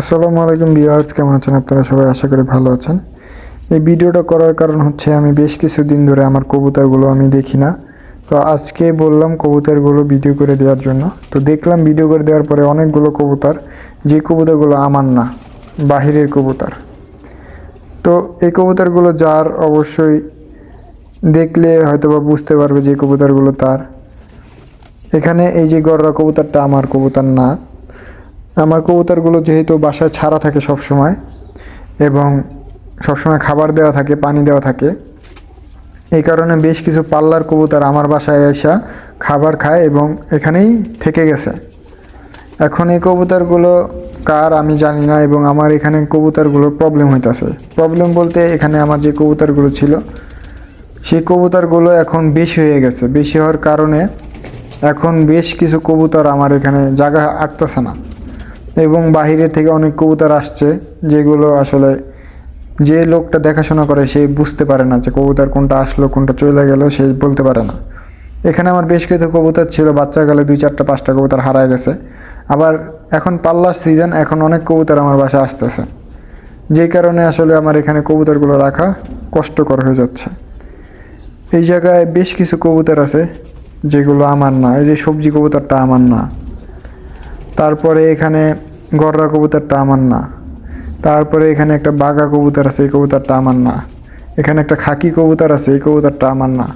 আসসালামু আলাইকুম ভিউয়ার্স, কেমন আছেন আপনারা সবাই? আশা করি ভালো আছেন। এই ভিডিওটা করার কারণ হচ্ছে, আমি বেশ কিছুদিন ধরে আমার কবুতরগুলো আমি দেখি না। তো আজকে বললাম কবুতরগুলো ভিডিও করে দেওয়ার জন্য। তো দেখলাম ভিডিও করে দেওয়ার পরে অনেকগুলো কবুতর, যে কবুতরগুলো আমার না, বাহিরের কবুতর। তো এই কবুতরগুলো যার অবশ্যই দেখলে হয়তোবা বুঝতে পারবে যে কবুতরগুলো তার। এখানে এই যে গররা কবুতরটা, আমার কবুতর না। আমার কবুতরগুলো যেহেতু বাসায় ছাড়া থাকে সব সময় এবং সবসময় খাবার দেওয়া থাকে, পানি দেওয়া থাকে, এই কারণে বেশ কিছু পাল্লার কবুতর আমার বাসায় এসা খাবার খায় এবং এখানেই থেকে গেছে। এখন এই কবুতরগুলো কার আমি জানি না এবং আমার এখানে কবুতরগুলোর প্রবলেম হইতাছে। প্রবলেম বলতে এখানে আমার যে কবুতরগুলো ছিল, সেই কবুতরগুলো এখন বেশি হয়ে গেছে। বেশি হওয়ার কারণে এখন বেশ কিছু কবুতর আমার এখানে জায়গা আটতেছে না। এবং বাহিরের থেকে অনেক কবুতর আসছে, যেগুলো আসলে যে লোকটা দেখাশোনা করে সে বুঝতে পারে না যে কবুতর কোনটা আসলো, কোনটা চলে গেল, সে বলতে পারে না। এখানে আমার বেশ কিছু কবুতর ছিল, বাচ্চা গেলে দুই চারটা, পাঁচটা কবুতর হারায় গেছে। আবার এখন পাল্লার সিজন এখন অনেক কবুতর আমার বাসায় আসতেছে। যেই কারণে আসলে আমার এখানে কবুতরগুলো রাখা কষ্টকর হয়ে যাচ্ছে। এই জায়গায় বেশ কিছু কবুতর আছে, যেগুলো আমার না, এই যে সবজি কবুতরটা আমার না। তারপরে এখানে গররা কবুতরটা আমার না। তারপরে এখানে একটা বাঘা কবুতর আছে, এই কবুতরটা আমার না। এখানে একটা খাকি কবুতর আছে, এই কবুতরটা আমার না।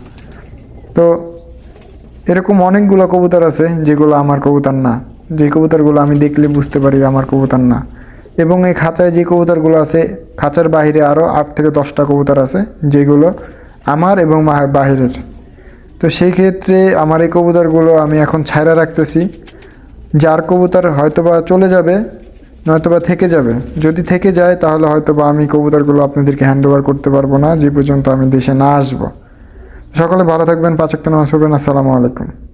তো এরকম অনেকগুলো কবুতর আছে যেগুলো আমার কবুতর না। যে কবুতরগুলো আমি দেখলে বুঝতে পারি আমার কবুতর না। এবং এই খাঁচায় যে কবুতরগুলো আছে, খাঁচার বাইরে আরও আট থেকে দশটা কবুতর আছে যেগুলো আমার এবং বাহিরের। তো সেই ক্ষেত্রে আমার এই কবুতরগুলো আমি এখন ছায়রা রাখতেছি। যার কবুতর হয়তোবা চলে যাবে, নয়তোবা থেকে যাবে। যদি থেকে যায়, তাহলে হয়তোবা আমি কবুতরগুলো আপনাদেরকে হ্যান্ড ওভার করতে পারব না। যে পর্যন্ত আমি দেশে না আসব। সকলে ভালো থাকবেন। পাঁচ একটা নামাজ পড়বেন। আসসালামু আলাইকুম।